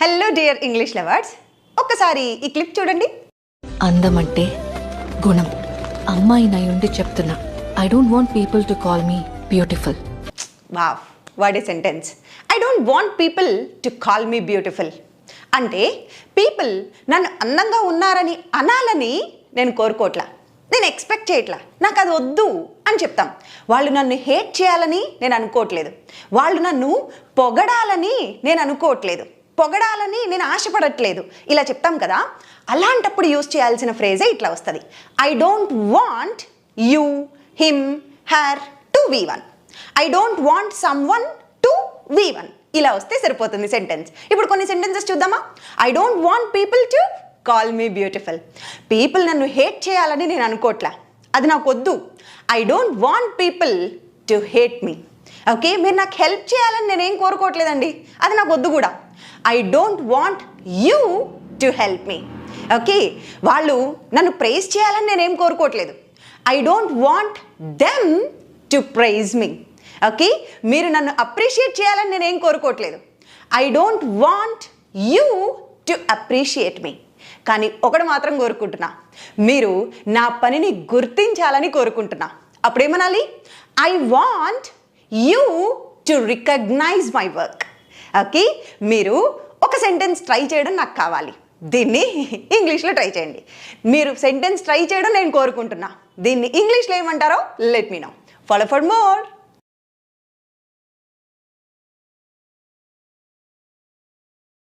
Hello dear English lovers ఒక్కసారి ఈ clip చూడండి. అందమంటే గుణం. అమ్మాయినై ఉండి చెప్తున్నా. I don't want people to call me beautiful wow what a sentence I don't want people to call me beautiful అంటే people నన్ను అందంగా ఉన్నారని అనాలని నేను కోరుకోవట్లా నేను ఎక్స్పెక్ట్ చేయట్లా. నాకు అది వద్దు అని చెప్తాం. వాళ్ళు నన్ను హేట్ చేయాలని నేను అనుకోవట్లేదు. వాళ్ళు నన్ను పొగడాలని నేను అనుకోవట్లేదు. పొగడాలని నేను ఆశపడట్లేదు. ఇలా చెప్తాం కదా అలాంటప్పుడు యూస్ చేయాల్సిన ఫ్రేజే ఇట్లా వస్తుంది. I don't want you him her to V one I don't want someone to V one ఇలా వస్తే సరిపోతుంది సెంటెన్స్ ఇప్పుడు కొన్ని సెంటెన్సెస్ చూద్దామా? I don't want people to call me beautiful people నన్ను హేట్ చేయాలని నేను అనుకోట్లా. అది నాకు వద్దు. I don't want people to hate me okay మీరు నాకు హెల్ప్ చేయాలని నేనేం కోరుకోవట్లేదండి. అది నాకు వద్దు కూడా. I don't want you to help me okay వాళ్ళు నన్ను ప్రైజ్ చేయాలని నేనేం కోరుకోవట్లేదు. I don't want them to praise me okay మీరు నన్ను అప్రిషియేట్ చేయాలని నేనేం కోరుకోవట్లేదు. I don't want you to appreciate me కానీ ఒకటి మాత్రం కోరుకుంటున్నా. మీరు నా పనిని గుర్తించాలని కోరుకుంటున్నా. అప్పుడేమనాలి? I want you to recognise my work okay మీరు ఒక సెంటెన్స్ ట్రై చేయడం నాకు కావాలి. దీన్ని ఇంగ్లీష్లో ట్రై చేయండి. మీరు సెంటెన్స్ ట్రై చేయడం నేను కోరుకుంటున్నా. దీన్ని ఇంగ్లీష్లో ఏమంటారో let me know follow for more